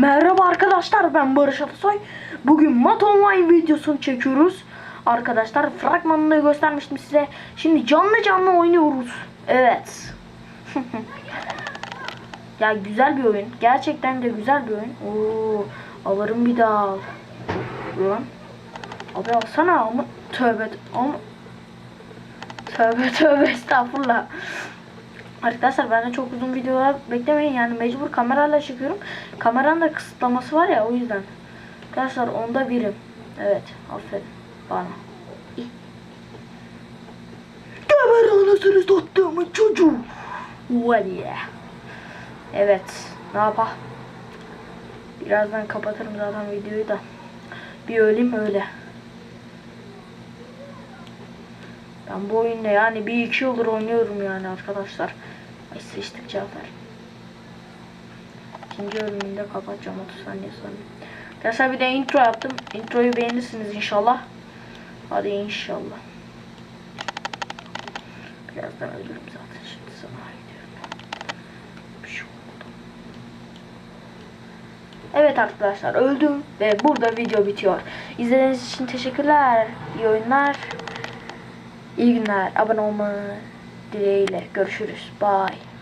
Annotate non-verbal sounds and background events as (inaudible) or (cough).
Merhaba arkadaşlar ben Barış Atasoy. Bugün Mat Online videosunu çekiyoruz. Arkadaşlar fragmanını göstermiştim size. Şimdi canlı canlı oynuyoruz. Evet. (laughs) ya güzel bir oyun. Gerçekten de güzel bir oyun. Oo, alırım bir daha. Lan. Abi alsana ama tövbe ama tövbe tövbe estağfurullah. Arkadaşlar benden çok uzun videolar beklemeyin yani mecbur kamerayla çekiyorum. Kameranın da kısıtlaması var ya o yüzden. Arkadaşlar onda birim. Evet aferin bana. Geber anasını sattığımın çocuğu. Yeah. Evet ne yapalım. Birazdan kapatırım zaten videoyu da. Bir öleyim öyle. Ben bu oyunda yani bir iki yıldır oynuyorum yani arkadaşlar. Ay sıçtık Cafer. İkinci bölümünde kapatacağım 30 saniye sonra. Arkadaşlar bir de intro yaptım. Introyu beğenirsiniz inşallah. Hadi inşallah. Birazdan ölürüm zaten şimdi sana gidiyorum. Bir şey oldu. Evet arkadaşlar öldüm ve burada video bitiyor. İzlediğiniz için teşekkürler. İyi oyunlar. İyi günler. Abone olmayı dileğiyle. Görüşürüz. Bye.